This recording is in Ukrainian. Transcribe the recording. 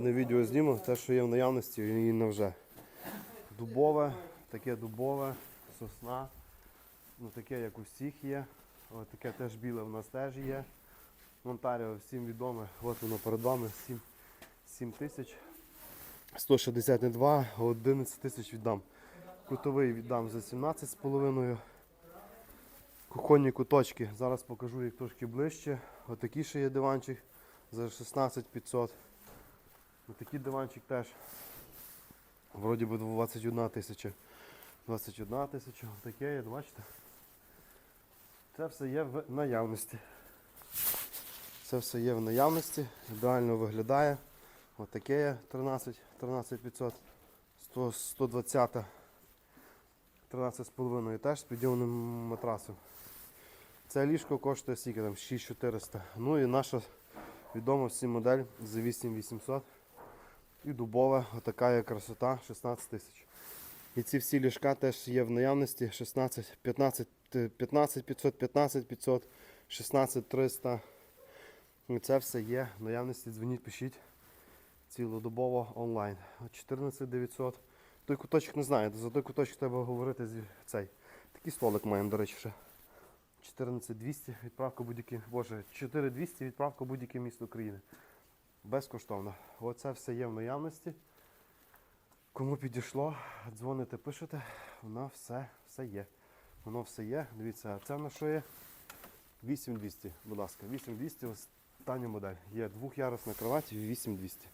На відео зніму те, що є в наявності і на вже. Дубове, таке дубове, сосна. Ну таке, як у всіх є. О, таке теж біле в нас теж є. Монтаріо всім відоме. От воно перед вами 7, 7 тисяч. 162, 11 тисяч віддам. Кутовий віддам за 17,5. Кухонні куточки. Зараз покажу їх трошки ближче. Отакий ще є диванчик за 16 500. Отакий диванчик теж. Вроді би 21 тисяча. 21 тисяча. Таке є, бачите? Це все є в наявності. Це все є в наявності. Ідеально виглядає. Отаке є 13, 13 500. 100, 120 13,5 теж з підйомним матрасом. Це ліжко коштує скільки там 6400. Ну і наша відома всім модель за 8800. І дубова, отака є красота, 16 тисяч. І ці всі ліжка теж є в наявності 16, 15, е, 15 500, 15 500, 16 300. І це все є в наявності. Дзвоніть, пишіть цілодобово онлайн. 14 900. Той куточок не знаю, за той куточок треба говорити з цей. Такий столик маємо, до речі, ще. 14200 відправка будь-яке, боже, 4200 відправка будь-яке місто України. Безкоштовно. Оце все є в наявності. Кому підійшло, дзвоните, пишете, воно все, все є. Воно все є. Дивіться, це на що є? 8200, будь ласка, 8200, остання модель. Є двохярусна кровать 8200.